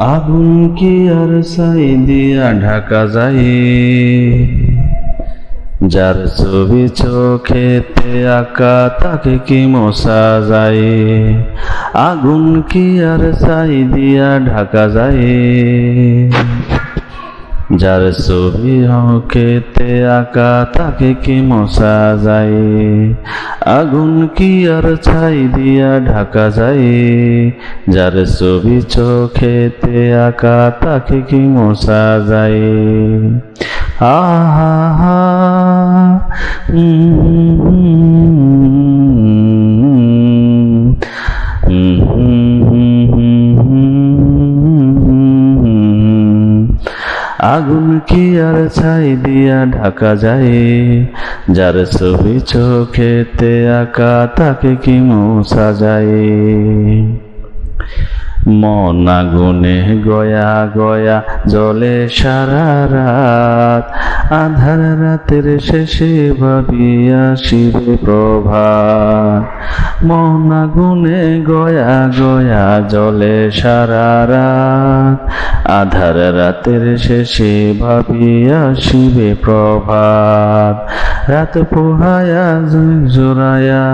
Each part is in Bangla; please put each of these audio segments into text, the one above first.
আগুন কি আর সাই দিয়া ঢাকা যায়। যার ছবি চোখেতে আঁকা, তাকে কি মশা যায়? আগুন কি আর সাই দিয়া ঢাকা যায়। যার ছবি হকেতে আঁকা, তাকে কি মশা যায়? আগুন কি আর ছাই দিয়া ঢাকা যায়? যার ছবি চোখেতে আঁকা, তাকে কি মশা যায়? আহা আগুন কি আর ছাই দিয়া ঢাকা যায়? যার ছবি চোখেতে আঁকা, তাকে কি মশা যায়? মন আগুনে গয়া গয়া জলে সারা রাত। আধার রাতের শেষে ভাবিয়া শিবে প্রভাত। মন আগুনে গয়া গয়া জলে সারা রাত। আধার রাতের শেষে ভাবিয়া শিবে প্রভাত। রাত পোহায়া জোড়ায়া।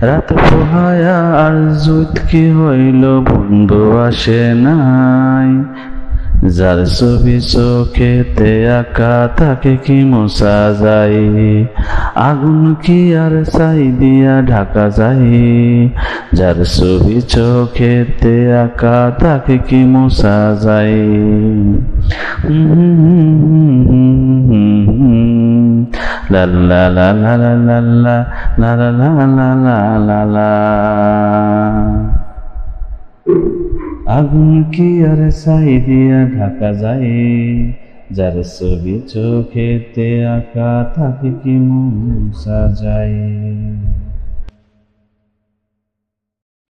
রাত পোহায়া আর জুত কি হইল বন্ধু আসে নাই। যার ছবি চোখেতে আঁকা তাকে কি মশা যায় আগুন কি আর ছাই দিয়া ঢাকা যায় যার ছবি চোখেতে আঁকা তাকে কি মশা যায় লা লা লা লা লা লা লা লা লা লা লা লা লা লা আগুন কি আর ছাই দিয়া ঢাকা যায়? যার ছবি চোখেতে আঁকা থাকে কি মন সাজায়?